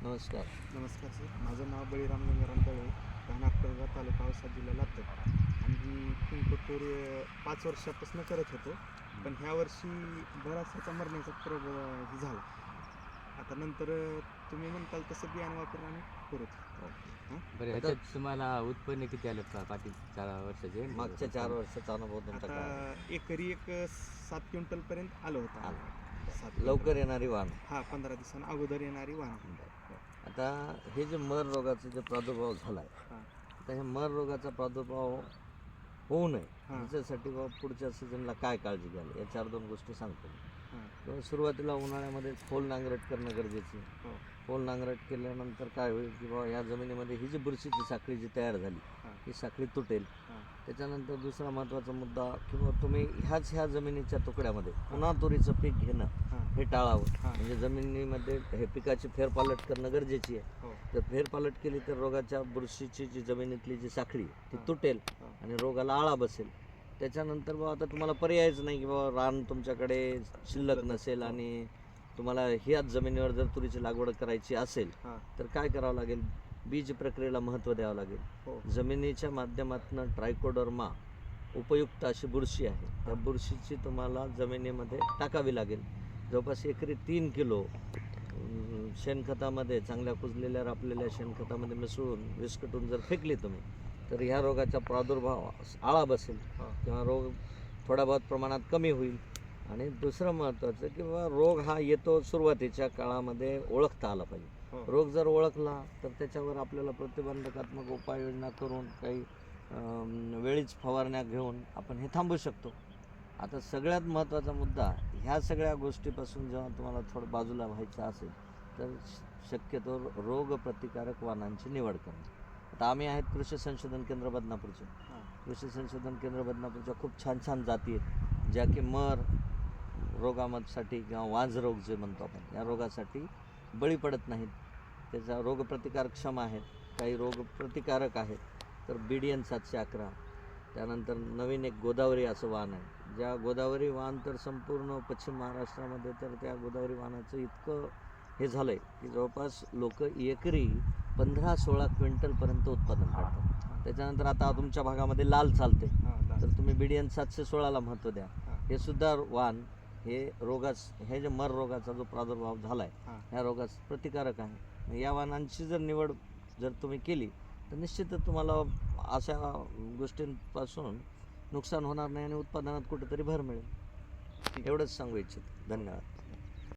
नमस्कार. नमस्कार सर. माझं नाव बळीराम गंगाराम दळे राहणार कळवा तालुका औसा जिल्हा लातूर. आम्ही पिंकोटूर पाच वर्षापासून करत होतो. पण ह्या वर्षी बराचसा मरण्याचा प्रोग झाला. आता नंतर तुम्ही म्हणताल तसं बियाणं वापरून आम्ही करत बरं ह्याच्यात तुम्हाला उत्पन्न किती आलं का पाठी चार वर्षाचे? मागच्या चार वर्षाचा अनुभव तुमचा काय? आता एकरी एक सात क्विंटल पर्यंत आलं होतं. आलं. सात क्विंटल. लवकर येणारी वाण हा पंधरा दिवसांना अगोदर येणारी वाहन. आता हे जे मर रोगाचा जे प्रादुर्भाव झाला आहे. आता हे मर रोगाचा प्रादुर्भाव होऊ नये हां. याच्यासाठी बाबा पुढच्या सीझनला काय काळजी घ्याल या चार दोन गोष्टी सांगतो. किंवा सुरुवातीला उन्हाळ्यामध्ये खोल नांगरट करणं गरजेचं आहे हो. खोल नांगरट केल्यानंतर काय होईल की बाबा या जमिनीमध्ये ही जी बुरशीची साखळी जी तयार झाली हां. साखळी तुटेल. त्याच्यानंतर दुसरा महत्त्वाचा मुद्दा किंवा तुम्ही ह्याच ह्या जमिनीच्या तुकड्यामध्ये पुन्हा तुरीचं पीक घेणं हां. हे टाळावं हां. म्हणजे जमिनीमध्ये हे पिकाची फेरपालट करणं गरजेची आहे हो. जर फेरपालट केली तर रोगाच्या बुरशीची जी जमिनीतली जी साखळी ती हां. तुटेल हां. आणि रोगाला आळा बसेल त्याच्यानंतर बाबा आता तुम्हाला पर्यायच नाही की बाबा रान तुमच्याकडे शिल्लक नसेल आणि तुम्हाला ह्याच जमिनीवर जर तुरीची लागवड करायची असेल हां. तर काय करावं लागेल बीज प्रक्रियेला महत्त्व द्यावं लागेल हो. जमिनीच्या माध्यमातून ट्रायकोडर्मा उपयुक्त अशी बुरशी आहे त्या बुरशीची तुम्हाला जमिनीमध्ये टाकावी लागेल जवळपास एकरी तीन किलो शेणखतामध्ये चांगल्या कुजलेल्या रापलेल्या शेणखतामध्ये मिसळून विस्कटून जर फेकली तुम्ही तर ह्या रोगाचा प्रादुर्भाव आळा बसेल. किंवा रोग थोड्या बहुत प्रमाणात कमी होईल आणि दुसरं महत्त्वाचं की बाबा रोग हा येतो सुरुवातीच्या काळामध्ये ओळखता आला पाहिजे. रोग जर ओळखला तर त्याच्यावर आपल्याला प्रतिबंधकात्मक उपाययोजना करून काही वेळीच फवारण्या घेऊन आपण हे थांबवू शकतो. आता सगळ्यात महत्त्वाचा मुद्दा ह्या सगळ्या गोष्टीपासून जेव्हा तुम्हाला थोडं बाजूला व्हायचं असेल तर शक्यतो रोग प्रतिकारक वाहनांची निवड करणं. आता आम्ही आहेत कृषी संशोधन केंद्र बदनापूरचे. हां. कृषी संशोधन केंद्र बदनापूरच्या खूप छान छान जाती आहेत ज्या की मर रोगामध्ये किंवा वांज रोग जे म्हणतो आपण या रोगासाठी बळी पडत नाहीत. त्याचा रोगप्रतिकार क्षम आहेत काही रोग प्रतिकारक आहेत तर बी डी एन सातशे अकरा. त्यानंतर नवीन एक गोदावरी असं वाहन आहे. ज्या गोदावरी वाहन तर संपूर्ण पश्चिम महाराष्ट्रामध्ये तर त्या गोदावरी वाहनाचं इतकं हे झालं आहे की जवळपास लोक एकरी पंधरा सोळा क्विंटलपर्यंत उत्पादन काढतात. त्याच्यानंतर आता तुमच्या भागामध्ये लाल चालते तर तुम्ही बी डी एन सातशे सोळाला महत्त्व द्या. हां. सुद्धा वाहन हे रोगास हे जे मर रोगाचा जो प्रादुर्भाव झाला आहे. ह्या रोगास प्रतिकारक आहे. या वाहनांची जर निवड जर तुम्ही केली तर निश्चितच तुम्हाला अशा गोष्टींपासून नुकसान होणार नाही आणि उत्पादनात कुठेतरी भर मिळेल. एवढंच सांगू इच्छित. धन्यवाद.